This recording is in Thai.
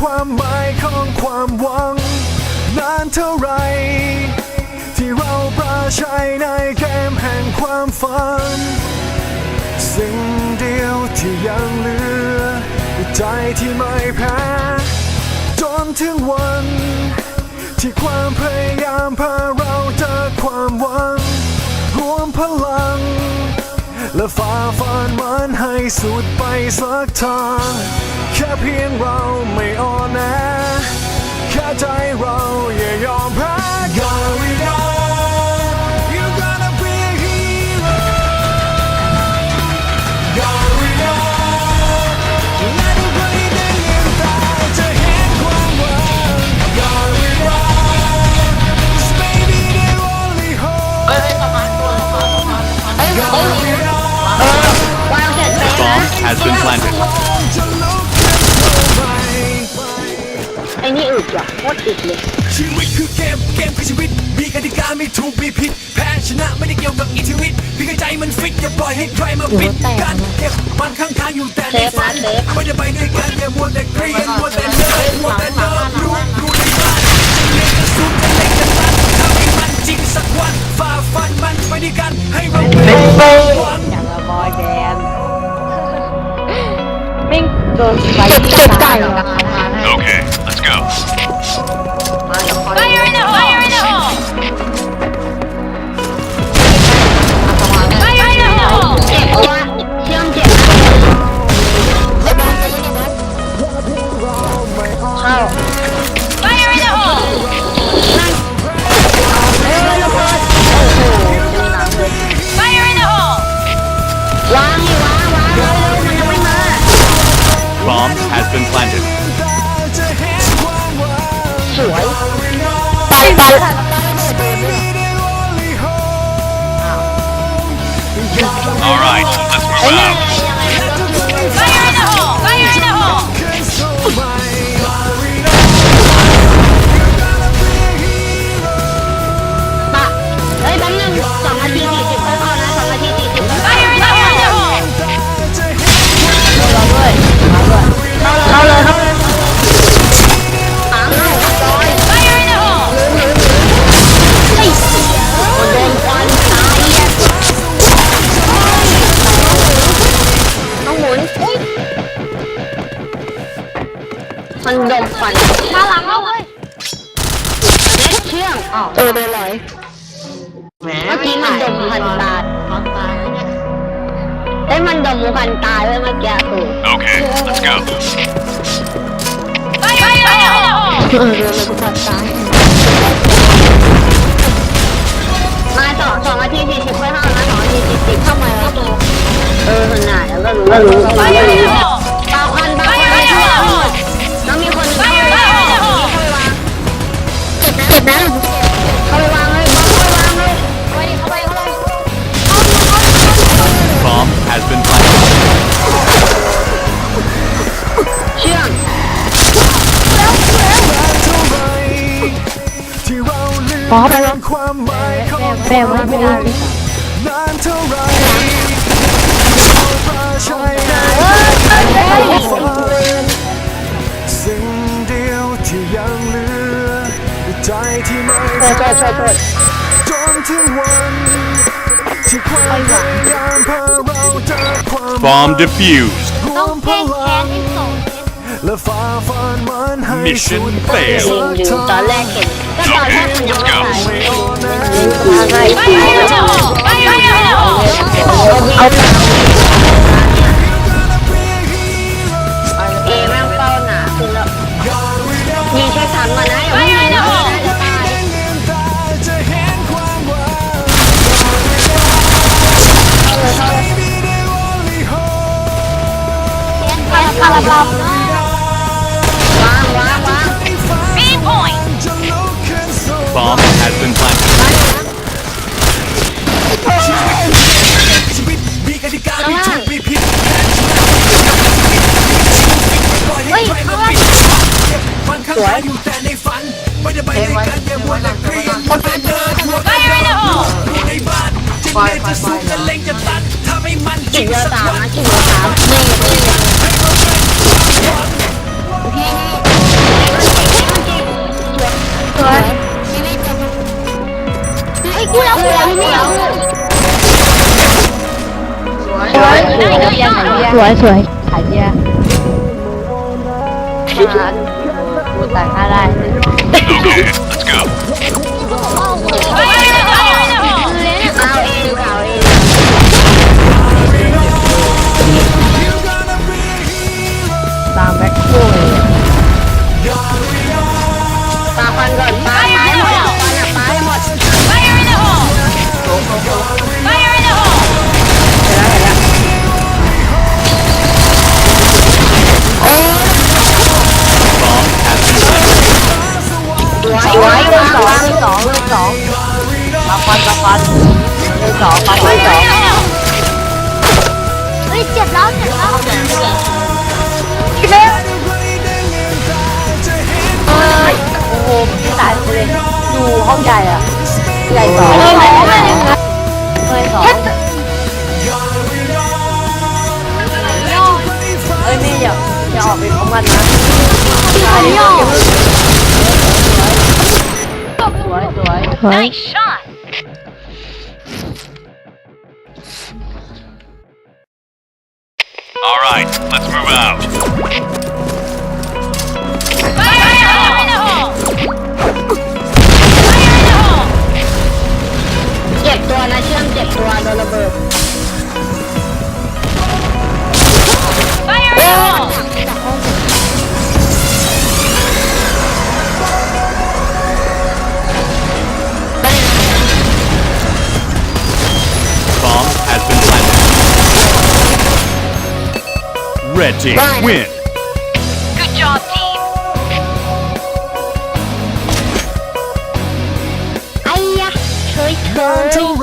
ความหมายของความหวัง นานเท่าไร ที่เราประชัยในเกมแห่งความฝัน สิ่งเดียวที่ยังเหลือ ใจที่ไม่แพ้จนถึงวัน ที่ความพยายามพาเราเจอความหวัง รวมพลัง และฝ่าฟันมันให้สุดไปสักทางแค่เพียงเราไม่อ่อน แอ้นี่อึดอะโคตรอึดเลย ชีวิตคือเกม เกมคือชีวิต มีกติกาไม่ถูกมีผิด แพ้ชนะไม่ได้เกี่ยวกับอิทธิฤทธิ์เพียงแค่ใจมันฟิตอย่าปล่อยให้ใครมาปิดกัน เก็บมันข้างทางอยู่แต่ในฝันไม่ได้ไปด้วยกันอย่ามัวแต่เกรียนมัวแต่เนิร์ดมัวแต่เนิร์ดรู้รู้ในบ้านจะเล่นกระสุนจะเล่นกระตันทำให้มันจริงสักวันฝ่าฟันมันไปด้วยกันให้เราเป็นหวัง อย่างละบอยแบนด์แม่งโดนไฟตกไก่เหรอ Bomb has been planted. สวยไปไป All right, let's move out. มันดมควันมาหลังเราเลยเล็กเชื่อมเออเลยเลยเมื่อกี้มันดมควันตายเอ้ยมันดมควันตายเว้ยเมื่อกี้ถูก Okay, let's go. Fire in the hole! เออเดินเลยกูปัดซ้ายมาสองสองนาทีสี่สิบค่อยเข้านะสองนาทีสี่สิบเข้ามาแล้วเออคนไหนแล้วก็รู้ก็รู้ Fire in ป๊อปไปแล้วความหมายของแปลว่าไม่ได้นานเท่าไรเราประชัยในฝันสิ่งเดียวที่ยังเหลือใจที่ไม่โทษโทษโทษโทษจนถึงวันที่ความพยายามพาเราเจอความ Bomb defused. รวมพลัง และฝ่าฟันมันให้ Mission สุดไป failed ลืมลืมตอนแรกเห็นก็ตอนแรกมันยังไม่ Let's ใส่ go. มาไง Fire in the hole! Fire in the hole! เอาหนาเอแม่งเป้าหนาขึ้นแล้วยิงแค่ทันมานะอย่าเพิ่งยิงนะจะตายจะเห็นความหวังเข้าเลยเข้าเลย Baby, they only hope คาราบา Bomb has been planted. ชีวิตมีกติกาข้างมีล่าถูงกมีผิดเฮ้ยข้างล่างมันข้างทางอยู่แต่ในฝัน ไม่ได้ไปด้วยกันอย่ามัวแต่เกรียนมัวแต่เดินมัวแต่ Fire in the hole! รู้ในบ้านจะเล่นจะสู้จะเล่งจะตัดถ้าไม่มันจกิรินงเยอะสักตามวันนะกินเยอะตามนี่นี่นี่ สวยสวยเบียร์สวยสวยขายเบียร์มาพูดแต่ค่าได้ Okay, let's go. พี่ตายเลยอยู่ห้องใหญ่อะใหญ่สองเลยเลยสองเอ้ยนี่อย่าอย่าออกไปพร้อมกันนะอันนี้อย่าเพิ่งสวยสวย Nice shot! All right, let's move out. ตัวโดนระเบิด Fire in the hole! Bomb has been planted. Red team win. Good job, team! ไอ้ยะเฉยเฉย